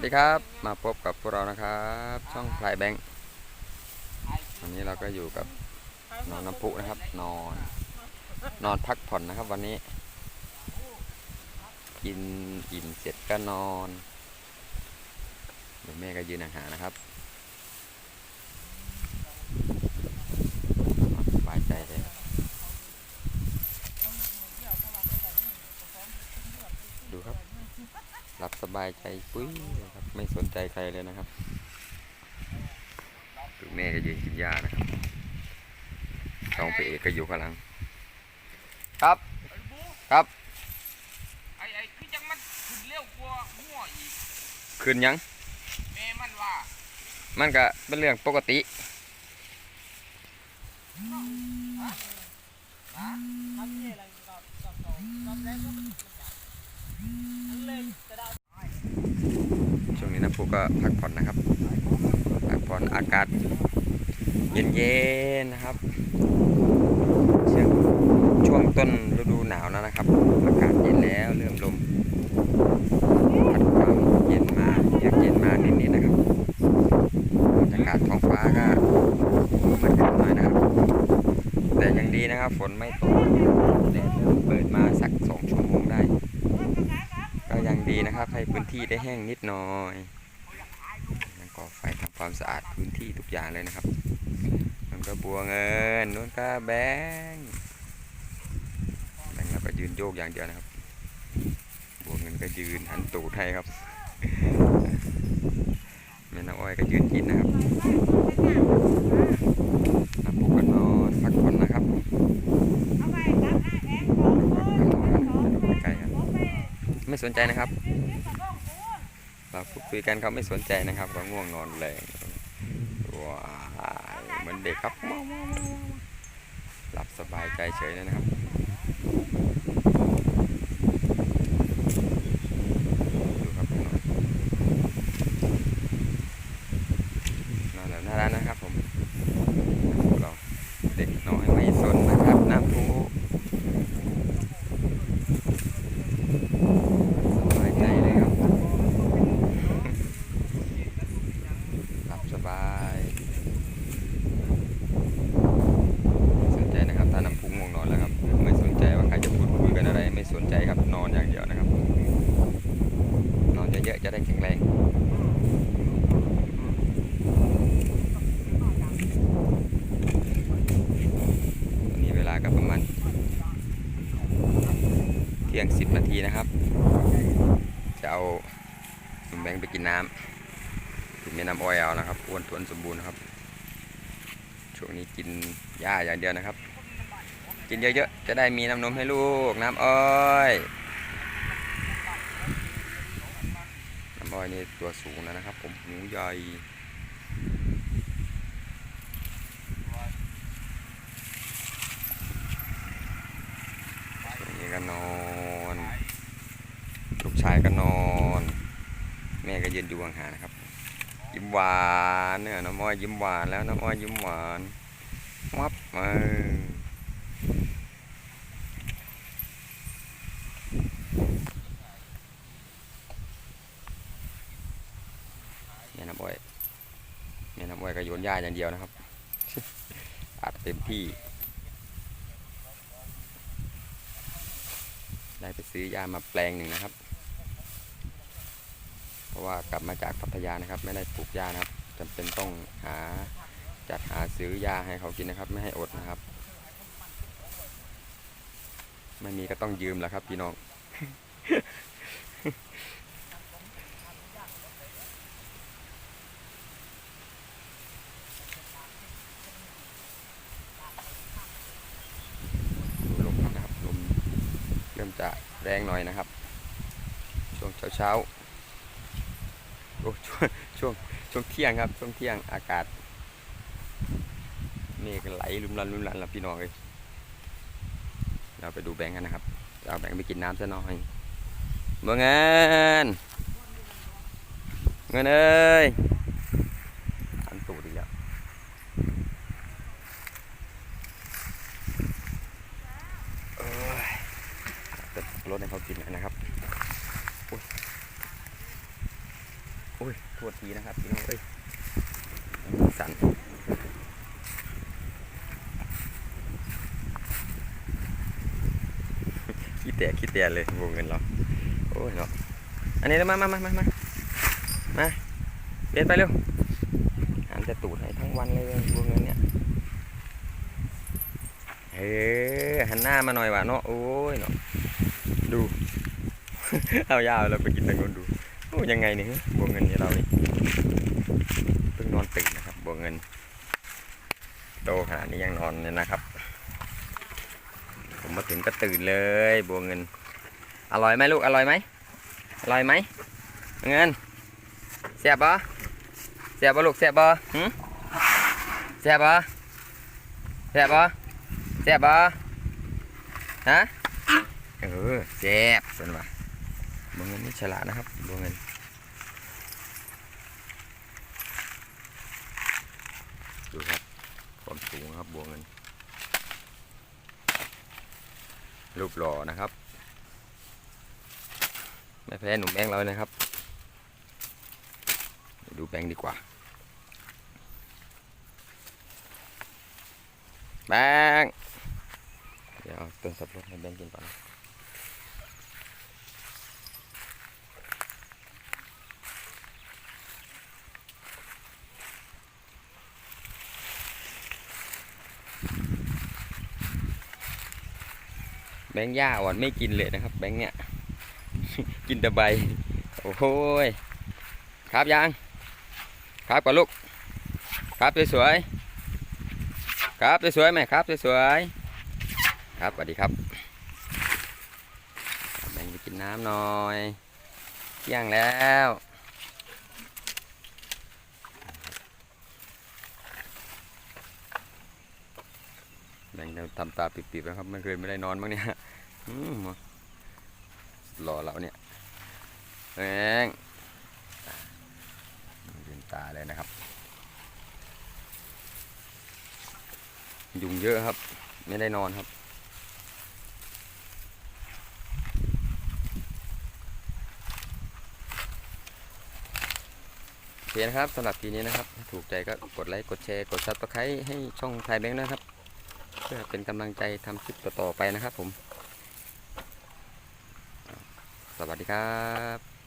สดีครับ มาพบกับพวกเรานะครับ ช่องพลายแบงค์วันนี้เราก็อยู่กับน้องน้ำพุนะครับ นอน นอนพักผ่อนนะครับ วันนี้ กินอิ่มเสร็จก็นอนเดี๋ยวแม่ก็ยืนหางๆนะครับนอนสบายใจเลยดูครับ หลับสบายใจปุ้ยเลยครับ ไม่สนใจใครเลยนะครับดูแม่ก็ยืนกินยานะครับสองพระเอกก็อยู่ข้างหลัง ครับ ครับ ไอ้ไอ้คือจังมันขึ้นเร็วกว่าหัวอีกคืนยังแม่มันว่า มันก็เป็นเรื่องปกติ ช่วงนี้น้ำพุก็พักผ่อนนะครับพักผ่อนอากาศเย็นๆนะครับช่วงช่วงต้นฤดูหนาวแล้วนะครับ อากาศเย็นแล้วเริ่มลมพัดความเย็นมาเยือกเย็นมานิดๆนะครับบรรยากาศท้องฟ้าก็มันเย็นหน่อยนะครับ แต่ยังดีนะครับ ฝนไม่ตกแดดเริ่มเปิดมาสักสองชั่วโมงได้ ก็ยังดี นะครับ ให้พื้นที่ได้แห้งนิดหน่อยแล้วก็ไฟทำความสะอาดพื้นที่ทุกอย่างเลยนะครับมันก็บัวเงินนู้นก็แบงค์แบงค์เราก็ยืนโยกอย่างเดียวนะครับ บัวเงินก็ยืนหันตูดให้ครับแม่น้ำอ้อยก็ยืนกินนะครับน้ำปูก็นอนพักผ่อนนะครับไกลๆครับไม่สนใจนะครับ เราพูดคุยกันเขาไม่สนใจนะครับเขาง่วงนอนแรงว้าเหมือนเด็กครับหลับสบายใจเฉยเลยนะครับ ดูครับนอนนอนแบบน่ารักนะครับผมเราเด็กน้อยไม่สนนะครับน้ำพุสบายใจเลยครับ หลับสบายไม่สนใจนะครับถ้าน้ำพุง่วงนอนแล้วครับ ไม่สนใจว่าใครจะพูดคุยกันอะไร ไม่ส นใจครับนอนอย่างเดียวนะครับ นอนเยอะๆจะได้แข็งแรงนนี้เวลาก็ประมาณเที่ยงสิบนาทีนะครับ จะเอาหนุ่มแบงค์ไปกินน้ำกินแม่น้ำอ้อยเอานะครับอ้วนทวนสมบูรณ์นะครับ ช่วงนี้กินหญ้าอย่างเดียวนะครับ กินเยอะๆ จะได้มีน้ำนมให้ลูก น้ำอ้อย น้ำอ้อยนี่ตัวสูงแล้วนะครับ ผมหูใหญ่นี้ก็นอน ลูกชายก็นอน แม่ก็ยืนดูห่างๆนะครับ ยิ้มหวานเนี่ยน้ำอ้อยยิ้มหวานแล้วน้ำอ้อยยิ้มหวานวับเออเนี่ยน้ำอ้อยเนี่ยน้ำอ้อย ก็โยนหญ้าอย่างเดียวนะครับ อัดเต็มที่ ได้ไปซื้อหญ้ามาแปลงหนึ่งนะครับ เพราะว่ากลับมาจากพัทยานะครับ ไม่ได้ปลูกหญ้านะครับจำเป็นต้องหาจัดหาซื้อหญ้าให้เขากินนะครับ ไม่ให้อดนะครับ ไม่มีก็ต้องยืมแหละครับพี่น้อง ดูลมครับนะครับลมเริ่มจะแรง หน่อยนะครับ ช่วงเช้าๆโอ้ช่วงช่วงช่วงเที่ยงครับ ช่วงเที่ยงอากาศเมฆไหลลุมลันลุมลันแล้วพี่น้องเลยเราไปดูแบงค์กันนะครับเอาแบงค์ไปกินน้ำซะหน่อยเมื่อเงินเงินเอ้ยอันตูดอีกแล้วเอ้ย จะรถให้ยโอ้ยโทษทีนะครับพี่น้องเอ้ยสันขี้แตกขี้แตกเลยวงเงินเราโอ้ยเนาะอันนี้มามามามามามาเบียดไปเร็วหันจะตูดให้ทั้งวันเลยวงเงินเนี่ยเฮ้หันหน้ามาหน่อยวะเนาะโอ้ยเนาะดู เอายาวเราไปกินทางโน้นดูโอ้ยังไงเนี่ยบวเงินเนี่ยเรานี่เพิ่งนอนตื่นนะครับบวเงิน โตขนาดนี้ยังนอนเนี่ยนะครับ ผมมาถึงก็ตื่นเลยบวเงิน อร่อยไหมลูกอร่อยไหมอร่อยไหมเงินแซ่บปะแซ่บปะลูกแซ่บปะหืมแซ่บปะแซ่บปะแซ่บปะฮะเออแซ่บสนวะ บัวเงินนี่ฉลาดนะครับบัวเงินดูครับความสูงครับบัวเงิน รูปหล่อนะครับ ไม่แพ้หนุ่มแบงค์เรานะครับ ดูแบงค์ดีกว่า แบงค์เดี๋ยวเอาต้นสับปะรดให้แบงค์กินก่อน บงค์ย่าอ่อนไม่กินเลยนะครับ แบงค์เนี่ยกินแต่ใบ โอ้โหยครับยังครับก่อนลูก ครับสวยๆครับสวยๆไหมครับสวยๆครับสวัสดีครับแบงค์ไปกินน้ำหน่อยเที่ยงแล้วแบงค์เราทำตาปิดๆแล้วครับเมื่อคืนไม่ได้นอนบ้างเนี่ย รอเราเนี่ยแบงค์ลืมตาเลยนะครับ ยุงเยอะครับ ไม่ได้นอนครับโอเคนะครับสำหรับทีนี้นะครับ ถูกใจก็กดไลค์ กดแชร์ กดซับสไครต์ให้ช่องไทยแบงค์นะครับ เพื่อเป็นกำลังใจทำคลิปต่อๆไปนะครับผม สวัสดีครับ